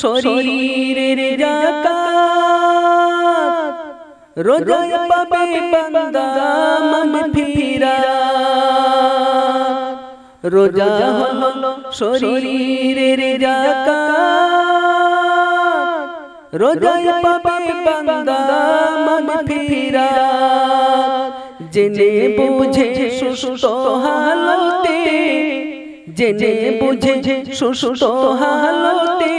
শরীরের জাকাত রোজা পাবে বান্দা মন ফিরা। রোজা হলো শরীরের জাকাত। রোজা পাবে বান্দা মন ফিরা। জেনে বুঝে সুস্থ হালতে। জেনে বুঝে সুস্থ হালতে।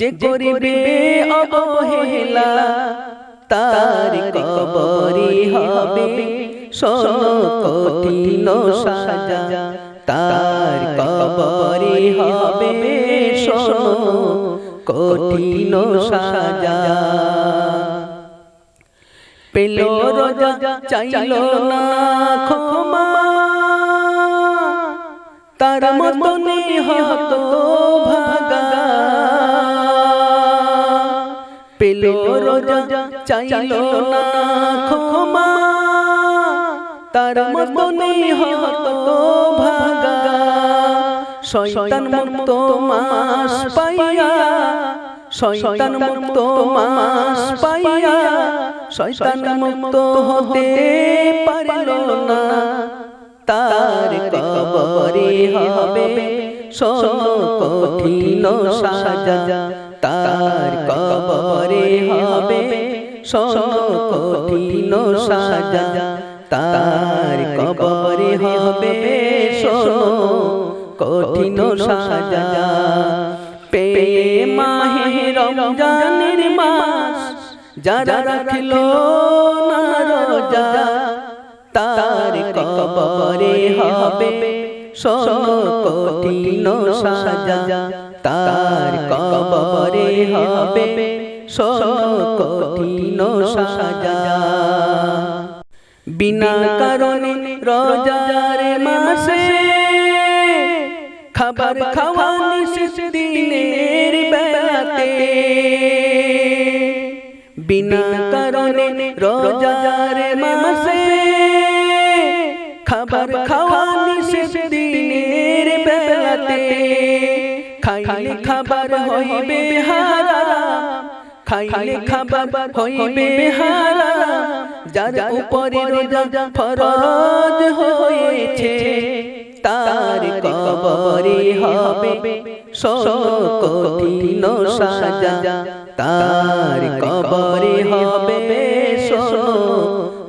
যে করিবে অবহেলা তার কবরি হবে। কঠিন সাজা তার কবরি হবে। কঠিন সাজা। পেল রোজা চাইল না ক্ষমা। তার মতনে হতো ভাগা। পেল চাইল না ক্ষমা। তার মতনে হতো ভাগা। শয়তান মুক্ত মাস পাইয়া, শয়তান মুক্ত মাস পাইয়া, শয়তান মুক্ত হতে পারল না। তার কবরে হবে কঠিন সাজা। তার কবরে হবে কঠিন সাজা। তার কবরে হবে কঠিন সাজা। পে মাহে রমজানের মাস, যারা রাখল না রোজা, তার কবরে হবে কঠিন সাজা। তার কবরে হবে কঠিন সাজা। বিনা কারণে রোজার মাসে খাবার খাওয়া দিনের বেলাতে। বিনা কারণে রোজার মাসে খাবার খাওয়া দিনের বেলাতে। খাইলে খাবার হইবে হারাম খাইলে খাবার হইবে হারাম যার উপরে রোজা ফরজ হয়েছে তার কবরে হবে কঠিন সাজা। তার কবরে হবে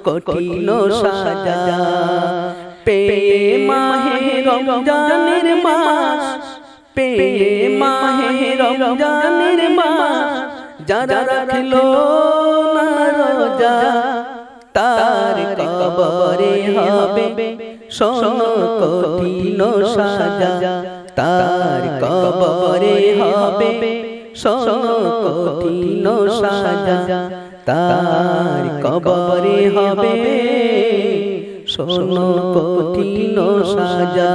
কঠিন সাজা। পে মাহে রমজানের মাস পে মাহে রমজানের মাস যারা রাখল না রোজা তার কবরে হবে কঠিন সাজা তার কবরে হবে কঠিন সাজা তার কবরে হবে কঠিন সাজা।